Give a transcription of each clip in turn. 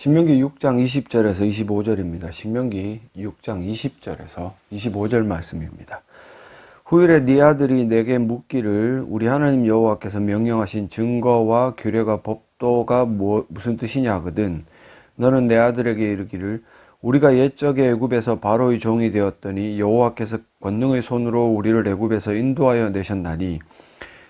신명기 6장 20절에서 25절입니다. 신명기 6장 20절에서 25절 말씀입니다. 후일에 네 아들이 내게 묻기를 우리 하나님 여호와께서 명령하신 증거와 규례가 법도가 뭐, 무슨 뜻이냐 하거든 너는 내 아들에게 이르기를 우리가 옛적에 애굽에서 바로의 종이 되었더니 여호와께서 권능의 손으로 우리를 애굽에서 인도하여 내셨나니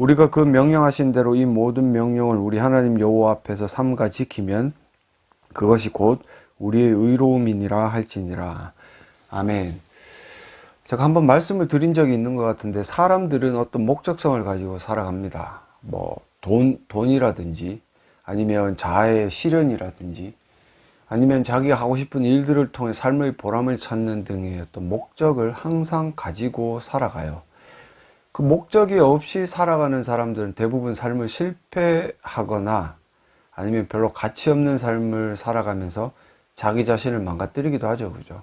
우리가 그 명령하신 대로 이 모든 명령을 우리 하나님 여호와 앞에서 삼가 지키면 그것이 곧 우리의 의로움이니라 할지니라 아멘. 제가 한번 말씀을 드린 적이 있는 것 같은데 사람들은 어떤 목적성을 가지고 살아갑니다. 뭐 돈, 돈이라든지 아니면 자아의 실현이라든지 아니면 자기가 하고 싶은 일들을 통해 삶의 보람을 찾는 등의 어떤 목적을 항상 가지고 살아가요. 그 목적이 없이 살아가는 사람들은 대부분 삶을 실패하거나 아니면 별로 가치 없는 삶을 살아가면서 자기 자신을 망가뜨리기도 하죠. 그죠?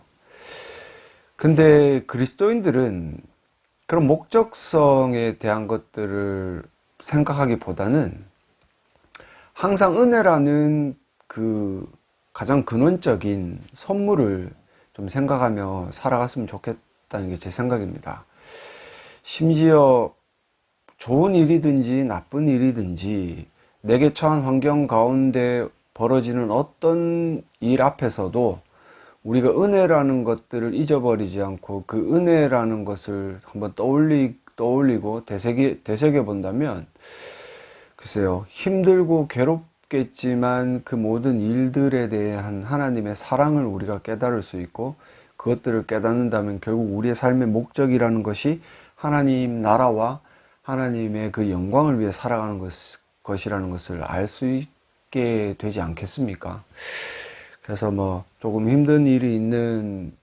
근데 그리스도인들은 그런 목적성에 대한 것들을 생각하기보다는 항상 은혜라는 그 가장 근원적인 선물을 좀 생각하며 살아갔으면 좋겠다는 게 제 생각입니다. 심지어 좋은 일이든지 나쁜 일이든지 내게 처한 환경 가운데 벌어지는 어떤 일 앞에서도 우리가 은혜라는 것들을 잊어버리지 않고 그 은혜라는 것을 한번 떠올리, 떠올리고 되새기, 되새겨 본다면, 글쎄요, 힘들고 괴롭겠지만 그 모든 일들에 대한 하나님의 사랑을 우리가 깨달을 수 있고, 그것들을 깨닫는다면 결국 우리의 삶의 목적이라는 것이 하나님 나라와 하나님의 그 영광을 위해 살아가는 것, 것이라는 것을 알 수 있게 되지 않겠습니까? 그래서 뭐 조금 힘든 일이 있는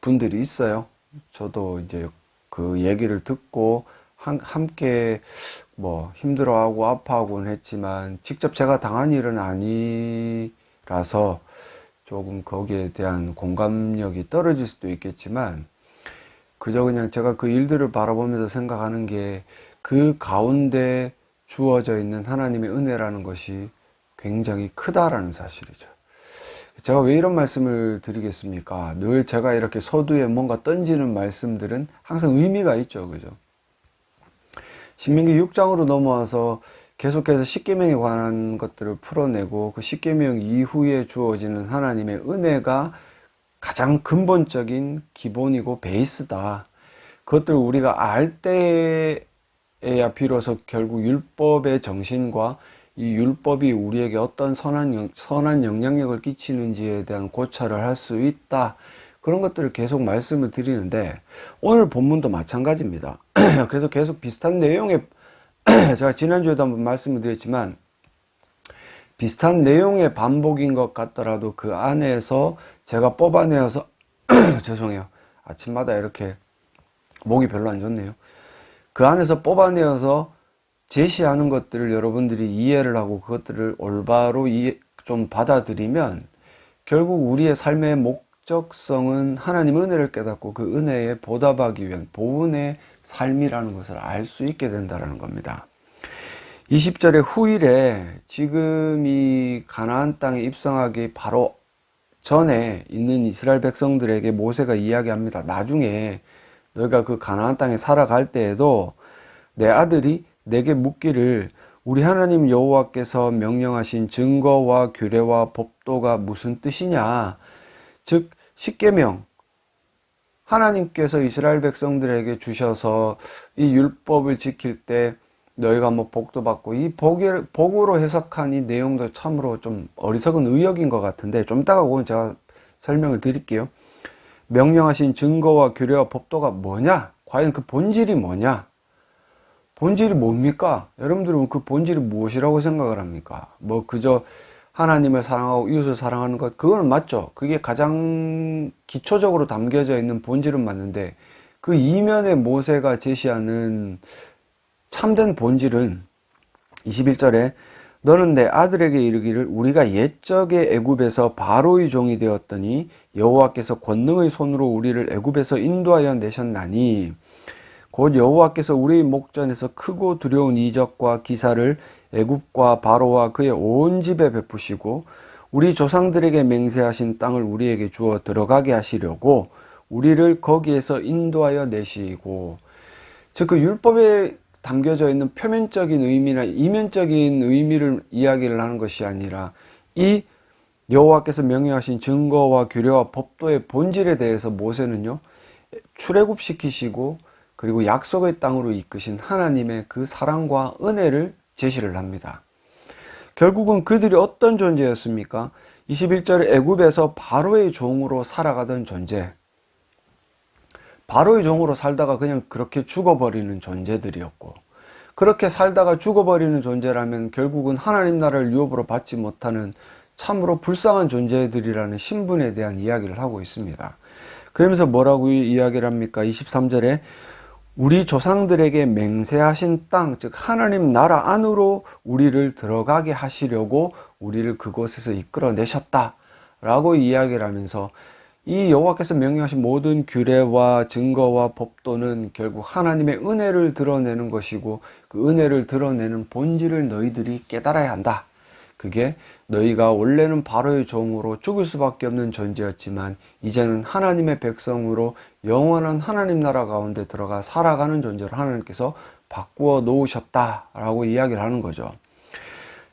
분들이 있어요. 저도 이제 그 얘기를 듣고 한, 함께 뭐 힘들어하고 아파하고는 했지만 직접 제가 당한 일은 아니라서 조금 거기에 대한 공감력이 떨어질 수도 있겠지만 그저 그냥 제가 그 일들을 바라보면서 생각하는 게 그 가운데 주어져 있는 하나님의 은혜라는 것이 굉장히 크다라는 사실이죠. 제가 왜 이런 말씀을 드리겠습니까? 늘 제가 이렇게 서두에 뭔가 던지는 말씀들은 항상 의미가 있죠. 그죠? 신민기 6장으로 넘어와서 계속해서 십계명에 관한 것들을 풀어내고 그 십계명 이후에 주어지는 하나님의 은혜가 가장 근본적인 기본이고 베이스다. 그것들을 우리가 알 때에야 비로소 결국 율법의 정신과 이 율법이 우리에게 어떤 선한, 선한 영향력을 끼치는지에 대한 고찰을 할 수 있다. 그런 것들을 계속 말씀을 드리는데, 오늘 본문도 마찬가지입니다. 그래서 계속 비슷한 내용의, 제가 지난주에도 한번 말씀을 드렸지만, 비슷한 내용의 반복인 것 같더라도 그 안에서 제가 뽑아내어서, 죄송해요. 아침마다 이렇게 목이 별로 안 좋네요. 그 안에서 뽑아내어서 제시하는 것들을 여러분들이 이해를 하고 그것들을 올바로 이해, 좀 받아들이면 결국 우리의 삶의 목적성은 하나님 은혜를 깨닫고 그 은혜에 보답하기 위한 보은의 삶이라는 것을 알 수 있게 된다는 겁니다. 20절의 후일에 지금 이 가나안 땅에 입성하기 바로 전에 있는 이스라엘 백성들에게 모세가 이야기합니다. 나중에 너희가 그 가나안 땅에 살아갈 때에도 내 아들이 내게 묻기를 우리 하나님 여호와께서 명령하신 증거와 규례와 법도가 무슨 뜻이냐? 즉 십계명 하나님께서 이스라엘 백성들에게 주셔서 이 율법을 지킬 때 너희가 뭐 복도 받고 이 복이, 복으로 해석한 이 내용도 참으로 좀 어리석은 의역인 것 같은데 좀 이따가 그건 제가 설명을 드릴게요. 명령하신 증거와 규례와 법도가 뭐냐? 과연 그 본질이 뭐냐? 본질이 뭡니까? 여러분들은 그 본질이 무엇이라고 생각을 합니까? 뭐 그저 하나님을 사랑하고 이웃을 사랑하는 것, 그거는 맞죠. 그게 가장 기초적으로 담겨져 있는 본질은 맞는데, 그 이면에 모세가 제시하는 참된 본질은 21절에 너는 내 아들에게 이르기를 우리가 옛적에 애굽에서 바로의 종이 되었더니 여호와께서 권능의 손으로 우리를 애굽에서 인도하여 내셨나니 곧 여호와께서 우리의 목전에서 크고 두려운 이적과 기사를 애굽과 바로와 그의 온 집에 베푸시고 우리 조상들에게 맹세하신 땅을 우리에게 주어 들어가게 하시려고 우리를 거기에서 인도하여 내시고. 즉 그 율법에 담겨져 있는 표면적인 의미나 이면적인 의미를 이야기를 하는 것이 아니라 이 여호와께서 명령하신 증거와 규례와 법도의 본질에 대해서 모세는요 출애굽시키시고 그리고 약속의 땅으로 이끄신 하나님의 그 사랑과 은혜를 제시를 합니다. 결국은 그들이 어떤 존재였습니까? 21절에 애굽에서 바로의 종으로 살아가던 존재. 바로의 종으로 살다가 그냥 그렇게 죽어버리는 존재들이었고, 그렇게 살다가 죽어버리는 존재라면 결국은 하나님 나라를 유업으로 받지 못하는 참으로 불쌍한 존재들이라는 신분에 대한 이야기를 하고 있습니다. 그러면서 뭐라고 이야기를 합니까? 23절에 우리 조상들에게 맹세하신 땅, 즉 하나님 나라 안으로 우리를 들어가게 하시려고 우리를 그곳에서 이끌어내셨다 라고 이야기를 하면서 이 여호와께서 명령하신 모든 규례와 증거와 법도는 결국 하나님의 은혜를 드러내는 것이고 그 은혜를 드러내는 본질을 너희들이 깨달아야 한다. 그게 너희가 원래는 바로의 종으로 죽을 수밖에 없는 존재였지만 이제는 하나님의 백성으로 영원한 하나님 나라 가운데 들어가 살아가는 존재를 하나님께서 바꾸어 놓으셨다라고 이야기를 하는 거죠.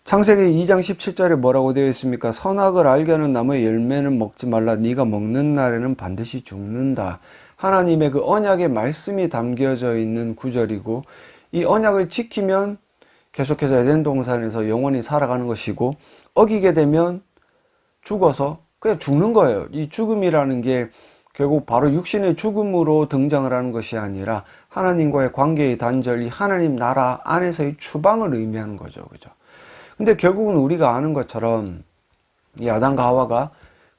창세기 2장 17절에 뭐라고 되어 있습니까? 선악을 알게 하는 나무의 열매는 먹지 말라. 네가 먹는 날에는 반드시 죽는다. 하나님의 그 언약의 말씀이 담겨져 있는 구절이고 이 언약을 지키면 계속해서 에덴 동산에서 영원히 살아가는 것이고 어기게 되면 죽어서 그냥 죽는 거예요. 이 죽음이라는 게 결국 바로 육신의 죽음으로 등장을 하는 것이 아니라 하나님과의 관계의 단절이 하나님 나라 안에서의 추방을 의미하는 거죠. 그죠? 근데 결국은 우리가 아는 것처럼 이 아담과 하와가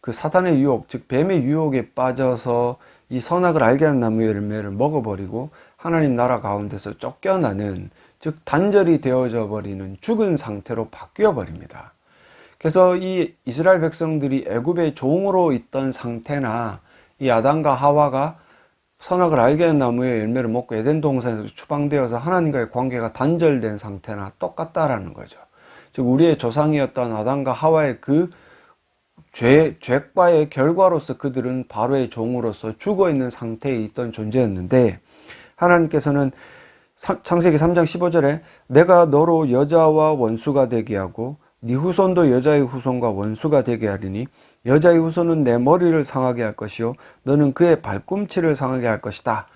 그 사탄의 유혹, 즉 뱀의 유혹에 빠져서 이 선악을 알게 하는 나무의 열매를 먹어버리고 하나님 나라 가운데서 쫓겨나는 즉 단절이 되어져 버리는 죽은 상태로 바뀌어 버립니다. 그래서 이 이스라엘 백성들이 애굽의 종으로 있던 상태나 이 아담과 하와가 선악을 알게 하는 나무의 열매를 먹고 에덴 동산에서 추방되어서 하나님과의 관계가 단절된 상태나 똑같다라는 거죠. 즉 우리의 조상이었던 아담과 하와의 그 죄, 죄과의 결과로서 그들은 바로의 종으로서 죽어 있는 상태에 있던 존재였는데 하나님께서는 창세기 3장 15절에 내가 너로 여자와 원수가 되게 하고 네 후손도 여자의 후손과 원수가 되게 하리니 여자의 후손은 내 머리를 상하게 할 것이요 너는 그의 발꿈치를 상하게 할 것이다.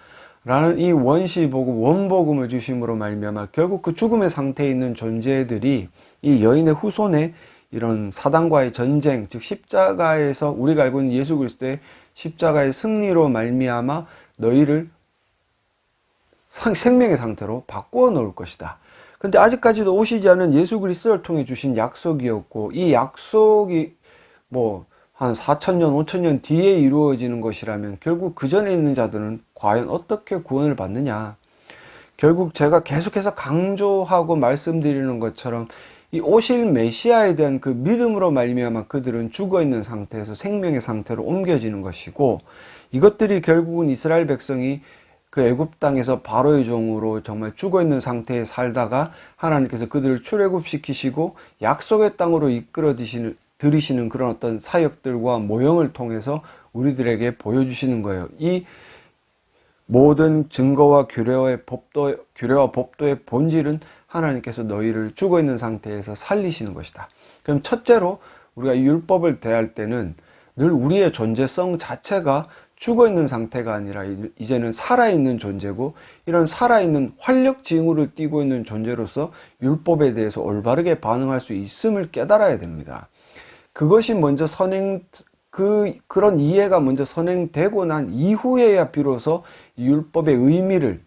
라는 이 원시 복음, 원복음을 주심으로 말미암아 결국 그 죽음의 상태에 있는 존재들이 이 여인의 후손에 이런 사단과의 전쟁, 즉 십자가에서 우리가 알고 있는 예수 그리스도의 십자가의 승리로 말미암아 너희를 생명의 상태로 바꾸어 놓을 것이다. 근데 아직까지도 오시지 않은 예수 그리스도를 통해 주신 약속이었고 이 약속이 뭐 한 4천년, 5천년 뒤에 이루어지는 것이라면 결국 그 전에 있는 자들은 과연 어떻게 구원을 받느냐. 결국 제가 계속해서 강조하고 말씀드리는 것처럼 이 오실 메시아에 대한 그 믿음으로 말미암아 그들은 죽어 있는 상태에서 생명의 상태로 옮겨지는 것이고 이것들이 결국은 이스라엘 백성이 그 애굽 땅에서 바로의 종으로 정말 죽어 있는 상태에 살다가 하나님께서 그들을 출애굽시키시고 약속의 땅으로 이끌어 드시는 들이시는 그런 어떤 사역들과 모형을 통해서 우리들에게 보여주시는 거예요. 이 모든 증거와 규례와의 법도, 규례와 법도의 본질은 하나님께서 너희를 죽어 있는 상태에서 살리시는 것이다. 그럼 첫째로 우리가 율법을 대할 때는 늘 우리의 존재성 자체가 죽어 있는 상태가 아니라 이제는 살아 있는 존재고 이런 살아 있는 활력 징후를 띠고 있는 존재로서 율법에 대해서 올바르게 반응할 수 있음을 깨달아야 됩니다. 그것이 먼저 선행 그 그런 이해가 먼저 선행되고 난 이후에야 비로소 율법의 의미를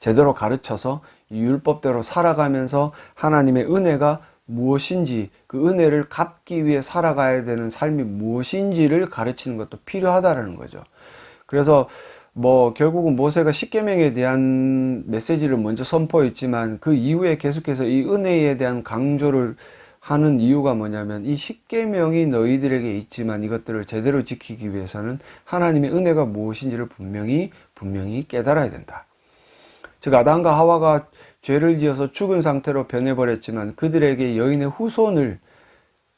제대로 가르쳐서 율법대로 살아가면서 하나님의 은혜가 무엇인지 그 은혜를 갚기 위해 살아가야 되는 삶이 무엇인지를 가르치는 것도 필요하다라는 거죠. 그래서 뭐 결국은 모세가 십계명에 대한 메시지를 먼저 선포했지만 그 이후에 계속해서 이 은혜에 대한 강조를 하는 이유가 뭐냐면 이 십계명이 너희들에게 있지만 이것들을 제대로 지키기 위해서는 하나님의 은혜가 무엇인지를 분명히 분명히 깨달아야 된다. 즉 아담과 하와가 죄를 지어서 죽은 상태로 변해버렸지만 그들에게 여인의 후손을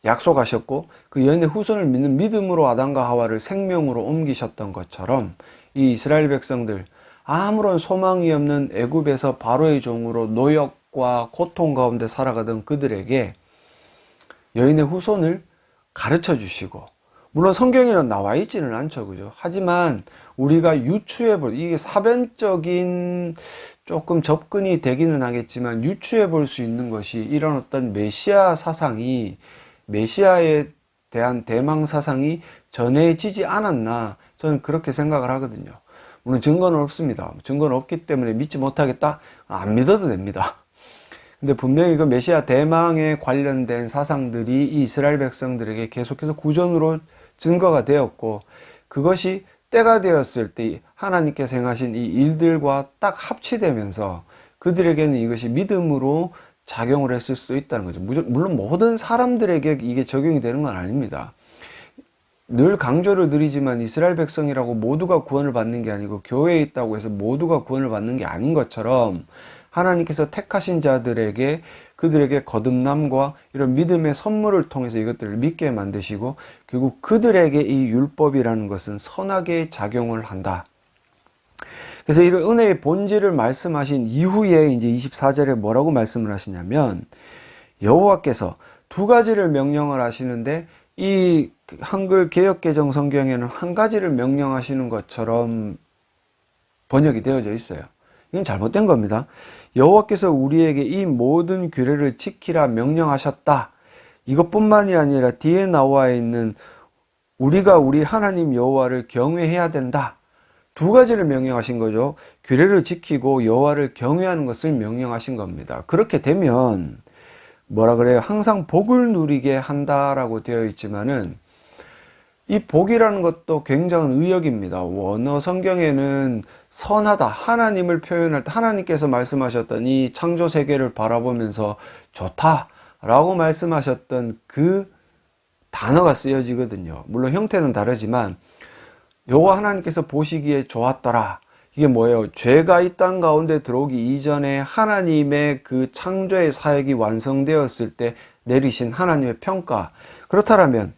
약속하셨고 그 여인의 후손을 믿는 믿음으로 아담과 하와를 생명으로 옮기셨던 것처럼 이 이스라엘 백성들 아무런 소망이 없는 애굽에서 바로의 종으로 노역과 고통 가운데 살아가던 그들에게 여인의 후손을 가르쳐 주시고 물론 성경에는 나와 있지는 않죠 그죠? 하지만 우리가 유추해 볼 이게 사변적인 조금 접근이 되기는 하겠지만 유추해 볼 수 있는 것이 이런 어떤 메시아 사상이 메시아에 대한 대망 사상이 전해지지 않았나 저는 그렇게 생각을 하거든요. 물론 증거는 없습니다. 증거는 없기 때문에 믿지 못하겠다? 안 믿어도 됩니다. 근데 분명히 그 메시아 대망에 관련된 사상들이 이 이스라엘 백성들에게 계속해서 구전으로 증거가 되었고 그것이 때가 되었을 때 하나님께서 행하신 이 일들과 딱 합치되면서 그들에게는 이것이 믿음으로 작용을 했을 수도 있다는 거죠. 물론 모든 사람들에게 이게 적용이 되는 건 아닙니다. 늘 강조를 드리지만 이스라엘 백성이라고 모두가 구원을 받는 게 아니고 교회에 있다고 해서 모두가 구원을 받는 게 아닌 것처럼 하나님께서 택하신 자들에게 그들에게 거듭남과 이런 믿음의 선물을 통해서 이것들을 믿게 만드시고 결국 그들에게 이 율법이라는 것은 선하게 작용을 한다. 그래서 이런 은혜의 본질을 말씀하신 이후에 이제 24절에 뭐라고 말씀을 하시냐면 여호와께서 두 가지를 명령을 하시는데 이 한글 개혁개정 성경에는 한 가지를 명령하시는 것처럼 번역이 되어져 있어요. 이건 잘못된 겁니다. 여호와께서 우리에게 이 모든 규례를 지키라 명령하셨다. 이것뿐만이 아니라 뒤에 나와 있는 우리가 우리 하나님 여호와를 경외해야 된다. 두 가지를 명령하신 거죠. 규례를 지키고 여호와를 경외하는 것을 명령하신 겁니다. 그렇게 되면 뭐라 그래요? 항상 복을 누리게 한다라고 되어 있지만은 이 복이라는 것도 굉장한 의역입니다. 원어 성경에는 선하다, 하나님을 표현할 때 하나님께서 말씀하셨던 이 창조 세계를 바라보면서 좋다라고 말씀하셨던 그 단어가 쓰여지거든요. 물론 형태는 다르지만 요거 하나님께서 보시기에 좋았더라. 이게 뭐예요? 죄가 이 땅 가운데 들어오기 이전에 하나님의 그 창조의 사역이 완성되었을 때 내리신 하나님의 평가. 그렇다면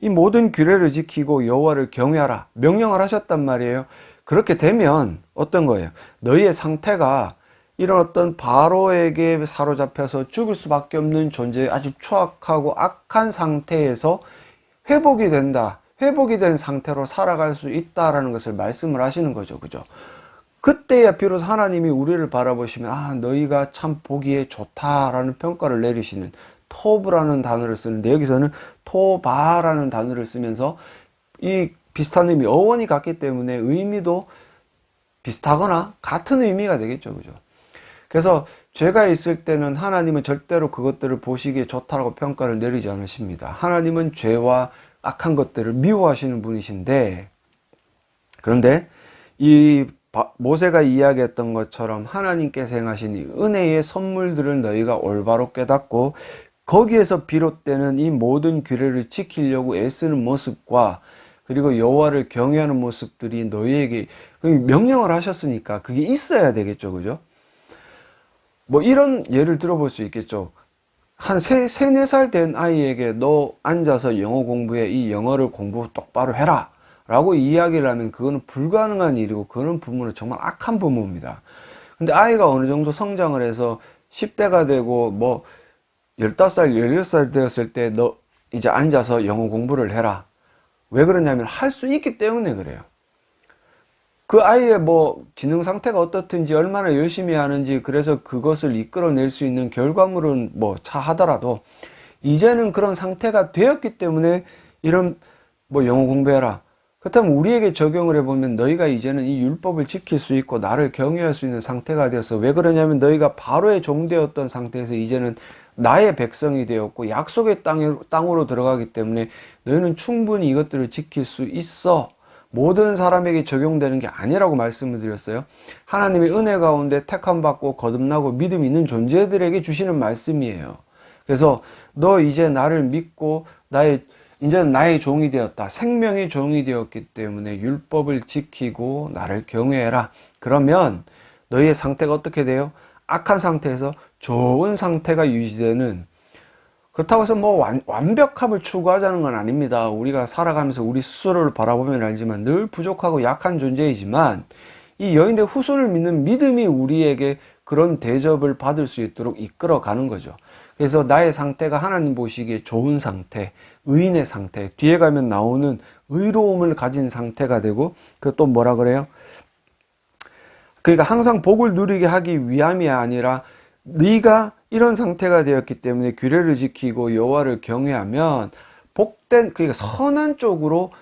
이 모든 규례를 지키고 여호와를 경외하라 명령을 하셨단 말이에요. 그렇게 되면 어떤 거예요? 너희의 상태가 이런 어떤 바로에게 사로잡혀서 죽을 수밖에 없는 존재 아주 추악하고 악한 상태에서 회복이 된다. 회복이 된 상태로 살아갈 수 있다라는 것을 말씀을 하시는 거죠. 그죠? 그때야 비로소 하나님이 우리를 바라보시면 아 너희가 참 보기에 좋다라는 평가를 내리시는 토브라는 단어를 쓰는데 여기서는 토바라는 단어를 쓰면서 이 비슷한 의미, 어원이 같기 때문에 의미도 비슷하거나 같은 의미가 되겠죠. 그죠? 그래서 죄가 있을 때는 하나님은 절대로 그것들을 보시기에 좋다고 평가를 내리지 않으십니다. 하나님은 죄와 악한 것들을 미워하시는 분이신데, 그런데 이 모세가 이야기했던 것처럼 하나님께서 행하신 이 은혜의 선물들을 너희가 올바로 깨닫고 거기에서 비롯되는 이 모든 규례를 지키려고 애쓰는 모습과 그리고 여호와를 경외하는 모습들이 너희에게 명령을 하셨으니까 그게 있어야 되겠죠, 그죠? 뭐 이런 예를 들어볼 수 있겠죠. 한 세, 세네 살 된 아이에게 너 앉아서 영어 공부해. 이 영어를 공부 똑바로 해라. 라고 이야기를 하면 그거는 불가능한 일이고 그런 부모는 정말 악한 부모입니다. 근데 아이가 어느 정도 성장을 해서 10대가 되고 뭐 15살, 16살 되었을 때 너 이제 앉아서 영어 공부를 해라. 왜 그러냐면 할 수 있기 때문에 그래요. 그 아이의 뭐 지능 상태가 어떻든지 얼마나 열심히 하는지 그래서 그것을 이끌어낼 수 있는 결과물은 뭐 차하더라도 이제는 그런 상태가 되었기 때문에 이런 뭐 영어 공부해라. 그렇다면 우리에게 적용을 해보면 너희가 이제는 이 율법을 지킬 수 있고 나를 경외할 수 있는 상태가 되어서 왜 그러냐면 너희가 바로의 종되었던 상태에서 이제는 나의 백성이 되었고 약속의 땅에, 땅으로 들어가기 때문에 너희는 충분히 이것들을 지킬 수 있어. 모든 사람에게 적용되는 게 아니라고 말씀을 드렸어요. 하나님의 은혜 가운데 택함 받고 거듭나고 믿음 있는 존재들에게 주시는 말씀이에요. 그래서 너 이제 나를 믿고 나의 이제는 나의 종이 되었다. 생명의 종이 되었기 때문에 율법을 지키고 나를 경외해라. 그러면 너희의 상태가 어떻게 돼요? 악한 상태에서 좋은 상태가 유지되는 그렇다고 해서 뭐 완, 완벽함을 추구하자는 건 아닙니다. 우리가 살아가면서 우리 스스로를 바라보면 알지만 늘 부족하고 약한 존재이지만 이 여인의 후손을 믿는 믿음이 우리에게 그런 대접을 받을 수 있도록 이끌어 가는 거죠. 그래서 나의 상태가 하나님 보시기에 좋은 상태, 의인의 상태, 뒤에 가면 나오는 의로움을 가진 상태가 되고, 그 또 뭐라 그래요? 그러니까 항상 복을 누리게 하기 위함이 아니라 네가 이런 상태가 되었기 때문에 규례를 지키고 여호와를 경외하면 복된 그러니까 선한 쪽으로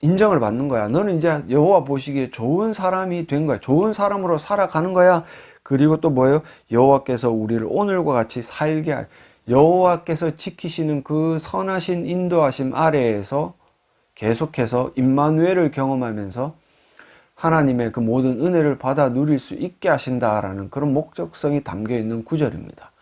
인정을 받는 거야. 너는 이제 여호와 보시기에 좋은 사람이 된 거야. 좋은 사람으로 살아가는 거야. 그리고 또 뭐예요? 여호와께서 우리를 오늘과 같이 살게 할 여호와께서 지키시는 그 선하신 인도하심 아래에서 계속해서 임마누엘을 경험하면서 하나님의 그 모든 은혜를 받아 누릴 수 있게 하신다라는 그런 목적성이 담겨 있는 구절입니다.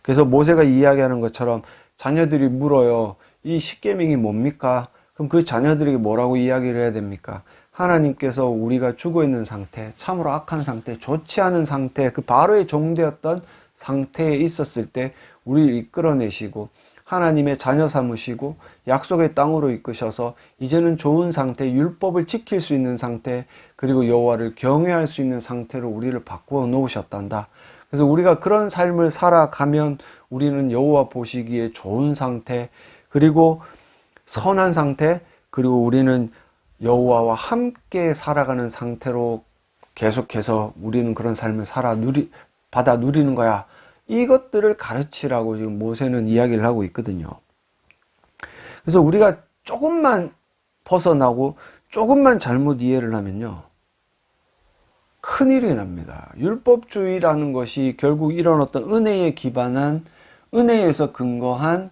그래서 모세가 이야기하는 것처럼 자녀들이 물어요. 이 십계명이 뭡니까? 그럼 그 자녀들에게 뭐라고 이야기를 해야 됩니까? 하나님께서 우리가 죽어 있는 상태, 참으로 악한 상태, 좋지 않은 상태, 그 바로의 종되었던 상태에 있었을 때 우리를 이끌어내시고 하나님의 자녀 삼으시고 약속의 땅으로 이끄셔서 이제는 좋은 상태, 율법을 지킬 수 있는 상태, 그리고 여호와를 경외할 수 있는 상태로 우리를 바꾸어 놓으셨단다. 그래서 우리가 그런 삶을 살아가면 우리는 여호와 보시기에 좋은 상태, 그리고 선한 상태, 그리고 우리는 여호와와 함께 살아가는 상태로 계속해서 우리는 그런 삶을 살아 누리 받아 누리는 거야. 이것들을 가르치라고 지금 모세는 이야기를 하고 있거든요. 그래서 우리가 조금만 벗어나고 조금만 잘못 이해를 하면요. 큰일이 납니다. 율법주의라는 것이 결국 이런 어떤 은혜에 기반한 은혜에서 근거한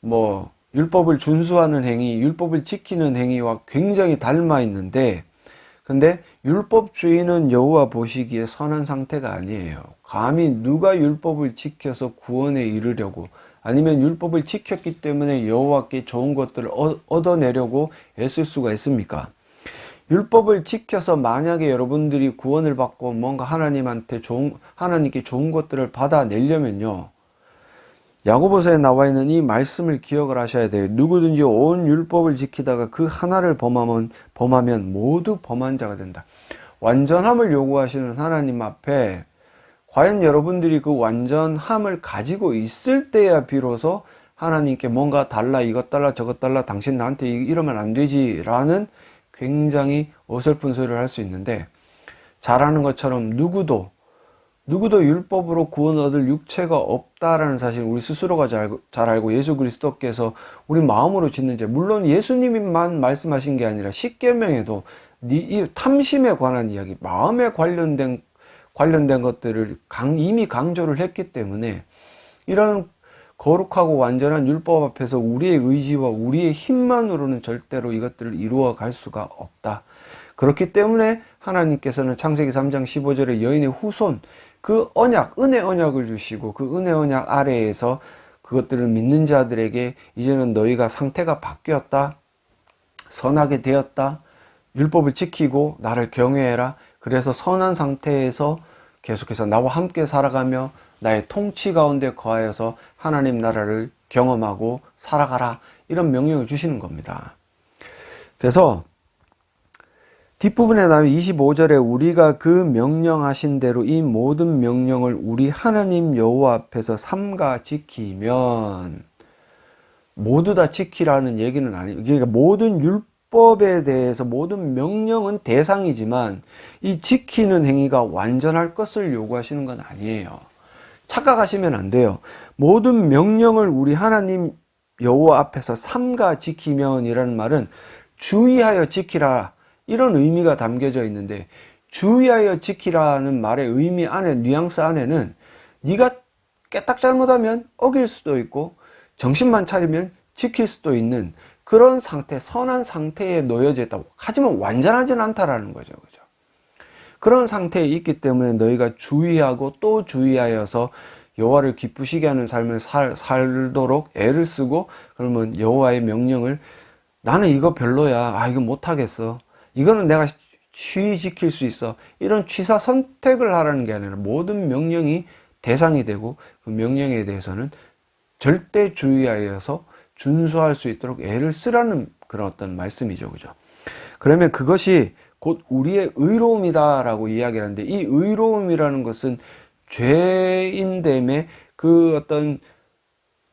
뭐 율법을 준수하는 행위, 율법을 지키는 행위와 굉장히 닮아 있는데 근데 율법주의는 여호와 보시기에 선한 상태가 아니에요. 감히 누가 율법을 지켜서 구원에 이르려고 아니면 율법을 지켰기 때문에 여호와께 좋은 것들을 얻어내려고 애쓸 수가 있습니까? 율법을 지켜서 만약에 여러분들이 구원을 받고 뭔가 하나님한테 좋은 하나님께 좋은 것들을 받아내려면요. 야고보서에 나와 있는 이 말씀을 기억을 하셔야 돼요. 누구든지 온 율법을 지키다가 그 하나를 범하면 범하면 모두 범한 자가 된다. 완전함을 요구하시는 하나님 앞에 과연 여러분들이 그 완전함을 가지고 있을 때야 비로소 하나님께 뭔가 달라 이것 달라 저것 달라 당신 나한테 이러면 안 되지 라는 굉장히 어설픈 소리를 할 수 있는데 잘하는 것처럼 누구도 누구도 율법으로 구원 얻을 육체가 없다라는 사실 우리 스스로가 잘, 잘 알고 예수 그리스도께서 우리 마음으로 짓는 죄 물론 예수님만 말씀하신 게 아니라 십계명에도 이 탐심에 관한 이야기 마음에 관련된 관련된 것들을 강, 이미 강조를 했기 때문에 이런 거룩하고 완전한 율법 앞에서 우리의 의지와 우리의 힘만으로는 절대로 이것들을 이루어 갈 수가 없다. 그렇기 때문에 하나님께서는 창세기 3장 15절에 여인의 후손, 그 언약, 은혜 언약을 주시고 그 은혜 언약 아래에서 그것들을 믿는 자들에게 이제는 너희가 상태가 바뀌었다. 선하게 되었다. 율법을 지키고 나를 경외해라. 그래서 선한 상태에서 계속해서 나와 함께 살아가며 나의 통치 가운데 거하여서 하나님 나라를 경험하고 살아가라. 이런 명령을 주시는 겁니다. 그래서 뒷부분에 나온 25절에 우리가 그 명령하신 대로 이 모든 명령을 우리 하나님 여호와 앞에서 삼가 지키면 모두 다 지키라는 얘기는 아니에요. 그러니까 모든 율 율법에 대해서 모든 명령은 대상이지만 이 지키는 행위가 완전할 것을 요구하시는 건 아니에요. 착각하시면 안 돼요. 모든 명령을 우리 하나님 여호와 앞에서 삼가 지키면이라는 말은 주의하여 지키라 이런 의미가 담겨져 있는데 주의하여 지키라는 말의 의미 안에 뉘앙스 안에는 네가 깨딱 잘못하면 어길 수도 있고 정신만 차리면 지킬 수도 있는 그런 상태, 선한 상태에 놓여져 있다고. 하지만 완전하진 않다라는 거죠. 그죠? 그런 상태에 있기 때문에 너희가 주의하고 또 주의하여서 여호와를 기쁘시게 하는 삶을 살, 살도록 애를 쓰고 그러면 여호와의 명령을 나는 이거 별로야. 아, 이거 못 하겠어. 이거는 내가 쉬이 지킬 수 있어. 이런 취사 선택을 하라는 게 아니라 모든 명령이 대상이 되고 그 명령에 대해서는 절대 주의하여서 준수할 수 있도록 애를 쓰라는 그런 어떤 말씀이죠. 그죠? 그러면 그것이 곧 우리의 의로움이다라고 이야기를 하는데 이 의로움이라는 것은 죄인됨의 그 어떤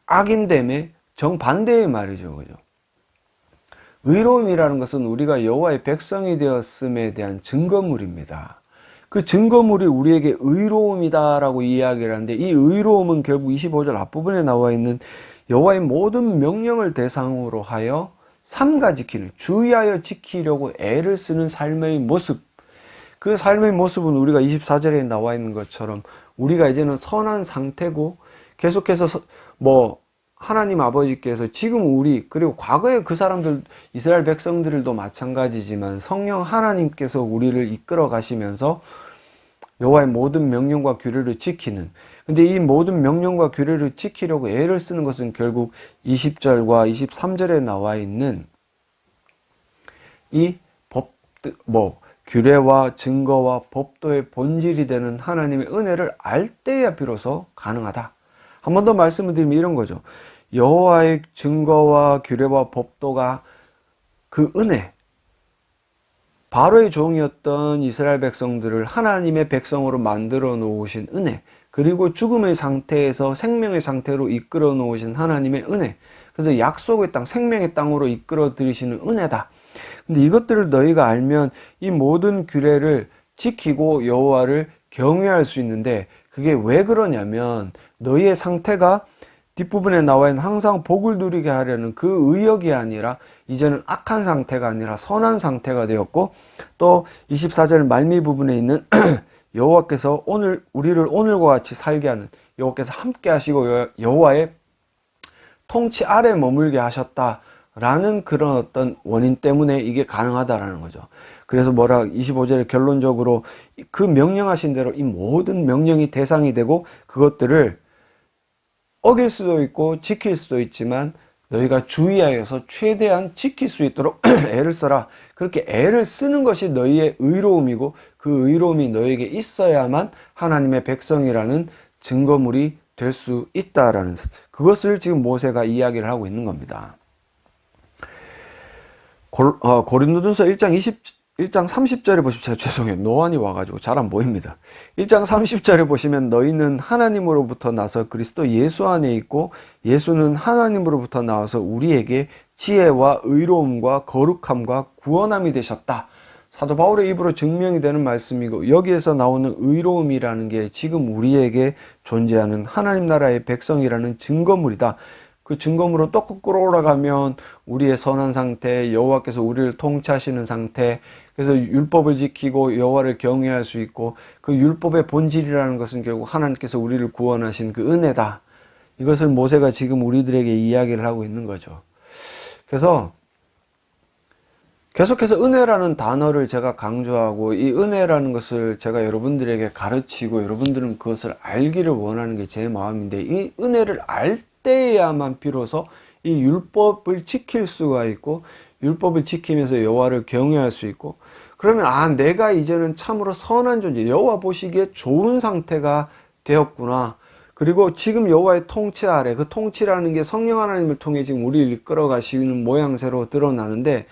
악인됨의 정반대의 말이죠. 그죠? 의로움이라는 것은 우리가 여호와의 백성이 되었음에 대한 증거물입니다. 그 증거물이 우리에게 의로움이다라고 이야기를 하는데 이 의로움은 결국 25절 앞부분에 나와 있는 여호와의 모든 명령을 대상으로 하여 삼가 지키는 주의하여 지키려고 애를 쓰는 삶의 모습 그 삶의 모습은 우리가 24절에 나와 있는 것처럼 우리가 이제는 선한 상태고 계속해서 뭐 하나님 아버지께서 지금 우리 그리고 과거에 그 사람들 이스라엘 백성들도 마찬가지지만 성령 하나님께서 우리를 이끌어 가시면서 여호와의 모든 명령과 규례를 지키는 근데 이 모든 명령과 규례를 지키려고 애를 쓰는 것은 결국 20절과 23절에 나와 있는 이 법, 뭐, 규례와 증거와 법도의 본질이 되는 하나님의 은혜를 알 때야 비로소 가능하다. 한 번 더 말씀을 드리면 이런 거죠. 여호와의 증거와 규례와 법도가 그 은혜, 바로의 종이었던 이스라엘 백성들을 하나님의 백성으로 만들어 놓으신 은혜, 그리고 죽음의 상태에서 생명의 상태로 이끌어 놓으신 하나님의 은혜. 그래서 약속의 땅, 생명의 땅으로 이끌어 들이시는 은혜다. 근데 이것들을 너희가 알면 이 모든 규례를 지키고 여호와를 경외할 수 있는데 그게 왜 그러냐면 너희의 상태가 뒷부분에 나와 있는 항상 복을 누리게 하려는 그 의욕이 아니라 이제는 악한 상태가 아니라 선한 상태가 되었고 또 24절 말미 부분에 있는 여호와께서 오늘 우리를 오늘과 같이 살게 하는 여호와께서 함께 하시고 여호와의 통치 아래 머물게 하셨다 라는 그런 어떤 원인 때문에 이게 가능하다라는 거죠. 그래서 뭐라 25절에 결론적으로 그 명령하신 대로 이 모든 명령이 대상이 되고 그것들을 어길 수도 있고 지킬 수도 있지만 너희가 주의하여서 최대한 지킬 수 있도록 애를 써라. 그렇게 애를 쓰는 것이 너희의 의로움이고 그 의로움이 너에게 있어야만 하나님의 백성이라는 증거물이 될 수 있다라는 그것을 지금 모세가 이야기를 하고 있는 겁니다. 고, 어, 고린도전서 1장 20 1장 30절에 보시면 제가 죄송해요. 노안이 와가지고 잘 안 보입니다. 1장 30절에 보시면 너희는 하나님으로부터 나서 그리스도 예수 안에 있고 예수는 하나님으로부터 나와서 우리에게 지혜와 의로움과 거룩함과 구원함이 되셨다. 사도 바울의 입으로 증명이 되는 말씀이고 여기에서 나오는 의로움이라는 게 지금 우리에게 존재하는 하나님 나라의 백성이라는 증거물이다. 그 증거물로 또 거꾸로 올라가면 우리의 선한 상태, 여호와께서 우리를 통치하시는 상태, 그래서 율법을 지키고 여호와를 경외할 수 있고 그 율법의 본질이라는 것은 결국 하나님께서 우리를 구원하신 그 은혜다. 이것을 모세가 지금 우리들에게 이야기를 하고 있는 거죠. 그래서 계속해서 은혜라는 단어를 제가 강조하고 이 은혜라는 것을 제가 여러분들에게 가르치고 여러분들은 그것을 알기를 원하는 게 제 마음인데 이 은혜를 알 때야만 비로소 이 율법을 지킬 수가 있고 율법을 지키면서 여호와를 경외할 수 있고 그러면 아 내가 이제는 참으로 선한 존재 여호와 보시기에 좋은 상태가 되었구나 그리고 지금 여호와의 통치 아래 그 통치라는 게 성령 하나님을 통해 지금 우리를 이끌어 가시는 모양새로 드러나는데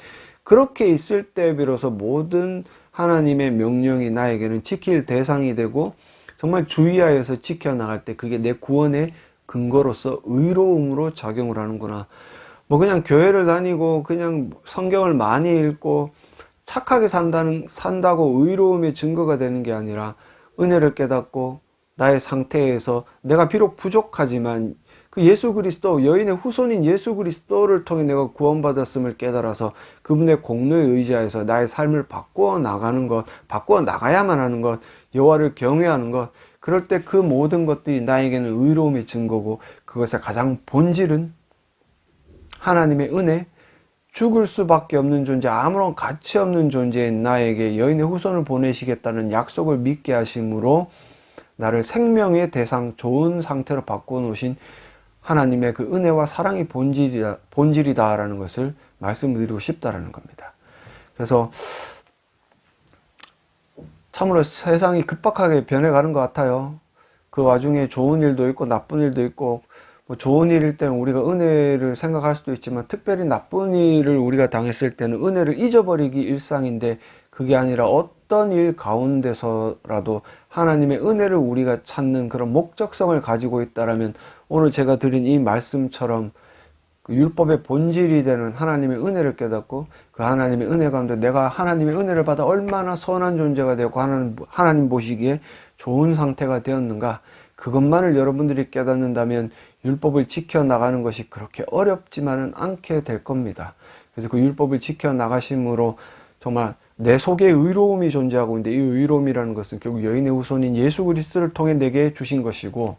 그렇게 있을 때 비로소 모든 하나님의 명령이 나에게는 지킬 대상이 되고 정말 주의하여서 지켜나갈 때 그게 내 구원의 근거로서 의로움으로 작용을 하는구나. 뭐 그냥 교회를 다니고 그냥 성경을 많이 읽고 착하게 산다는 산다고 의로움의 증거가 되는 게 아니라 은혜를 깨닫고 나의 상태에서 내가 비록 부족하지만 그 예수 그리스도 여인의 후손인 예수 그리스도를 통해 내가 구원받았음을 깨달아서 그분의 공로에 의지하여서 나의 삶을 바꾸어 나가는 것, 바꾸어 나가야만 하는 것, 여호와를 경외하는 것 그럴 때 그 모든 것들이 나에게는 의로움의 증거고 그것의 가장 본질은 하나님의 은혜, 죽을 수밖에 없는 존재, 아무런 가치 없는 존재인 나에게 여인의 후손을 보내시겠다는 약속을 믿게 하심으로 나를 생명의 대상, 좋은 상태로 바꿔놓으신 하나님의 그 은혜와 사랑이 본질이다, 본질이다라는 것을 말씀드리고 싶다라는 겁니다. 그래서 참으로 세상이 급박하게 변해가는 것 같아요. 그 와중에 좋은 일도 있고 나쁜 일도 있고 뭐 좋은 일일 때는 우리가 은혜를 생각할 수도 있지만 특별히 나쁜 일을 우리가 당했을 때는 은혜를 잊어버리기 일상인데 그게 아니라 어떤 일 가운데서라도 하나님의 은혜를 우리가 찾는 그런 목적성을 가지고 있다라면 오늘 제가 드린 이 말씀처럼 그 율법의 본질이 되는 하나님의 은혜를 깨닫고 그 하나님의 은혜 가운데 내가 하나님의 은혜를 받아 얼마나 선한 존재가 되고 하나님, 하나님 보시기에 좋은 상태가 되었는가 그것만을 여러분들이 깨닫는다면 율법을 지켜 나가는 것이 그렇게 어렵지만은 않게 될 겁니다. 그래서 그 율법을 지켜 나가심으로 정말 내 속에 의로움이 존재하고 있는데 이 의로움이라는 것은 결국 여인의 후손인 예수 그리스도를 통해 내게 주신 것이고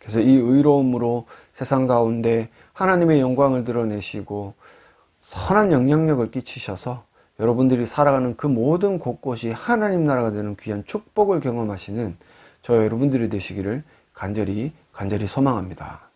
그래서 이 의로움으로 세상 가운데 하나님의 영광을 드러내시고 선한 영향력을 끼치셔서 여러분들이 살아가는 그 모든 곳곳이 하나님 나라가 되는 귀한 축복을 경험하시는 저 여러분들이 되시기를 간절히 간절히 소망합니다.